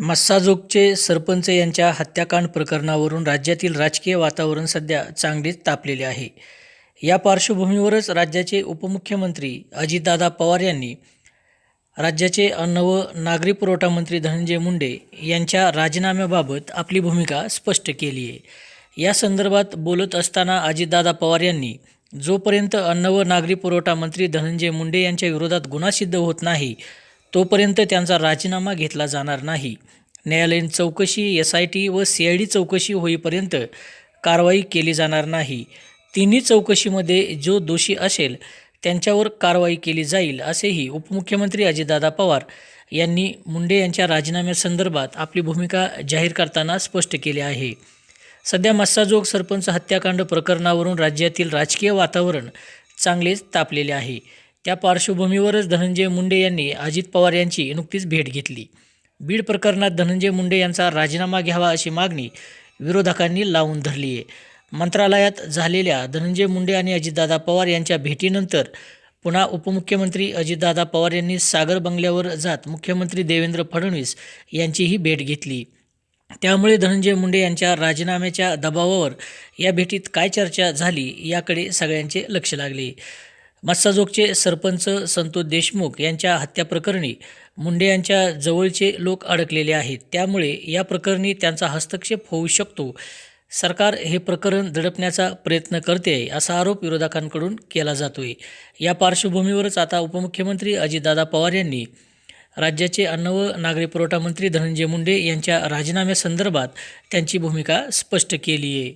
मस्साजोगचे सरपंच यांच्या हत्याकांड प्रकरणावरून राज्यातील राजकीय वातावरण सध्या चांगलेच तापलेले आहे. या पार्श्वभूमीवरच राज्याचे उपमुख्यमंत्री अजितदादा पवार यांनी राज्याचे अन्न व नागरी पुरवठा मंत्री धनंजय मुंडे यांच्या राजीनाम्याबाबत आपली भूमिका स्पष्ट केली आहे. या संदर्भात बोलत असताना अजितदादा पवार यांनी जोपर्यंत अन्न व नागरी पुरवठा मंत्री धनंजय मुंडे यांच्या विरोधात गुन्हा सिद्ध होत नाही तोपर्यंत त्यांचा राजीनामा घेतला जाणार नाही. न्यायालयीन चौकशी एस आय टी व सी आय डी चौकशी होईपर्यंत कारवाई केली जाणार नाही. तिन्ही चौकशीमध्ये जो दोषी असेल त्यांच्यावर कारवाई केली जाईल असेही उपमुख्यमंत्री अजितदादा पवार यांनी मुंडे यांच्या राजीनाम्यासंदर्भात आपली भूमिका जाहीर करताना स्पष्ट केले आहे. सध्या मस्साजोग सरपंच हत्याकांड प्रकरणावरून राज्यातील राजकीय वातावरण चांगलेच तापलेले आहे. त्या पार्श्वभूमीवरच धनंजय मुंडे यांनी अजित पवार यांची नुकतीच भेट घेतली. बीड प्रकरणात धनंजय मुंडे यांचा राजीनामा घ्यावा अशी मागणी विरोधकांनी लावून धरली आहे. मंत्रालयात झालेल्या धनंजय मुंडे आणि अजितदादा पवार यांच्या भेटीनंतर पुन्हा उपमुख्यमंत्री अजितदादा पवार यांनी सागर बंगल्यावर जात मुख्यमंत्री देवेंद्र फडणवीस यांचीही भेट घेतली. त्यामुळे धनंजय मुंडे यांच्या राजीनाम्याच्या दबावावर या भेटीत काय चर्चा झाली याकडे सगळ्यांचे लक्ष लागले. मस्साजोगचे सरपंच संतोष देशमुख यांच्या हत्याप्रकरणी मुंडे यांच्या जवळचे लोक अडकलेले आहेत. त्यामुळे या प्रकरणी त्यांचा हस्तक्षेप होऊ शकतो. सरकार हे प्रकरण दडपण्याचा प्रयत्न करते आहे असा आरोप विरोधकांकडून केला जातोय. या पार्श्वभूमीवरच आता उपमुख्यमंत्री अजितदादा पवार यांनी राज्याचे अन्न व नागरी पुरवठा मंत्री धनंजय मुंडे यांच्या राजीनाम्यासंदर्भात त्यांची भूमिका स्पष्ट केली आहे